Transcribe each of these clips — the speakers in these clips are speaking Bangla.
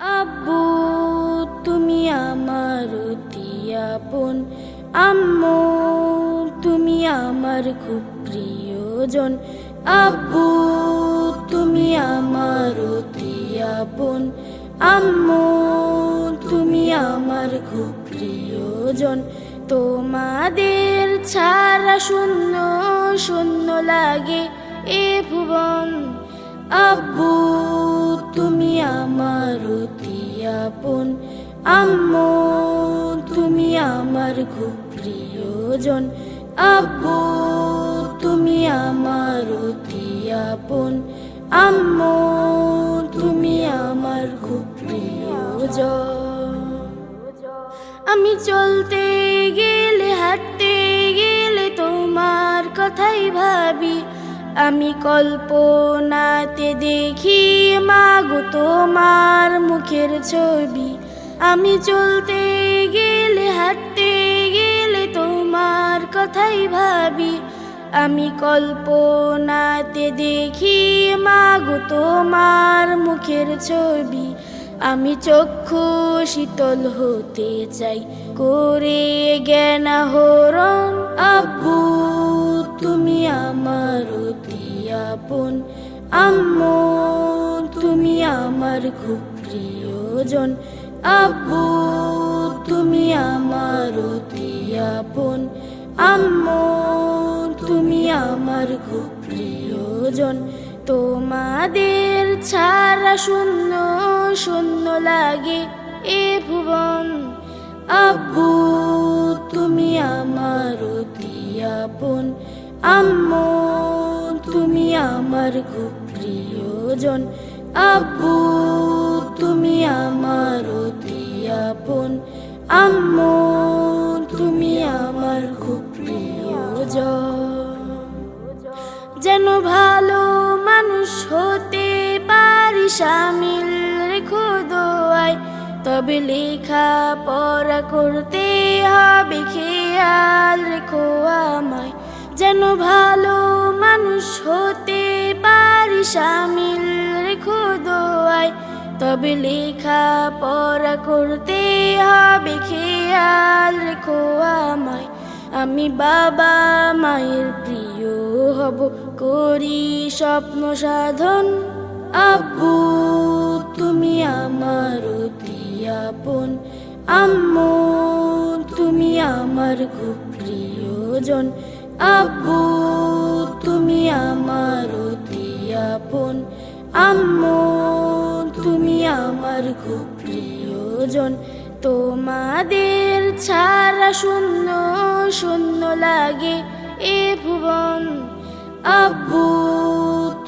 আব্বু, তুমি আমার অতি আপন। আম্মু, তুমি আমার খুব প্রিয়জন। আব্বু, তুমি আমার অতি আপন। আম্মু, তুমি আমার খুব প্রিয়জন। তোমাদের ছাড়া শূন্য শূন্য লাগে এ ভুবন। আপন আম্মু, তুমি আমার খুব প্রিয়জন। আব্বু, তুমি আমার অতি আপন। আম্মু, তুমি আমার খুব প্রিয়জন। আমি চলতে গেলে, হাঁটতে গেলে তোমার কথাই ভাবি। আমি কল্পনাতে দেখি মাগো তোমার মুখের ছবি। আমি চলতে গেলে, হাঁটতে গেলে তোমার কথাই ভাবি। আমি কল্পনাতে দেখি মাগো তোমার মুখের ছবি। আমি চক্ষু শীতল হতে চাই, করে জ্ঞান হরণ আব্বু। তুমি আমার অতি আপন আম্মু, তুমি আমার খুব প্রিয়জন। আব্বু, তুমি আমার অতি আপন আম্মু, তুমি আমার খুব প্রিয়জন। তোমাদের ছাড়া শূন্য শূন্য লাগে এ ভুবন। আম্মু, তুমি আমার খুব প্রিয়জন। আব্বু, তুমি আমার অতি আপন। আম্মু, তুমি আমার খুব প্রিয়জন। যেন ভালো মানুষ হতে পারি সামিল রেখো দোয়ায়, তবে লেখা পড়া করতে হবে খেয়াল রেখো আমায়। যেন ভালো মানুষ হতে পারি সামিল রেখো দোয়ায়। তবে লেখা পড়া করতে হবে খেয়াল রেখো আমায়। আমি বাবা মায়ের প্রিয় হব, করি স্বপ্ন সাধন। আব্বু, তুমি আমার অতি আপন আম্মু, তুমি আমার খুব প্রিয়জন। আব্বু, তুমি আমার অতি আপন। আম্মু, তুমি আমার খুব প্রিয়জন। তোমাদের ছাড়া শূন্য শূন্য লাগে এ ভুবন। আব্বু,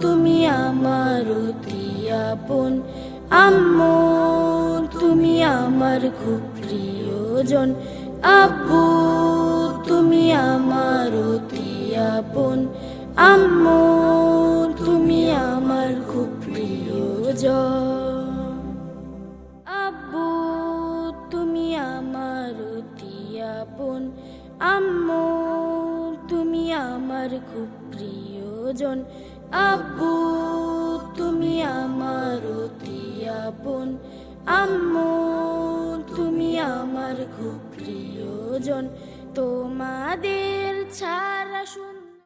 তুমি আমার অতি আপন। আম্মু, তুমি আমার খুব প্রিয়জন। আব্বু তুমি আমার অতি আপন আম্মু তুমি আমার খুব প্রিয়জন আব্বু, তুমি আমার অতি আপন আম্মু তুমি আমার খুব প্রিয়জন আব্বু, তুমি আমার অতি আপন আম্মু তুমি আমার খুব প্রিয়জন তোমাদের ছাড়া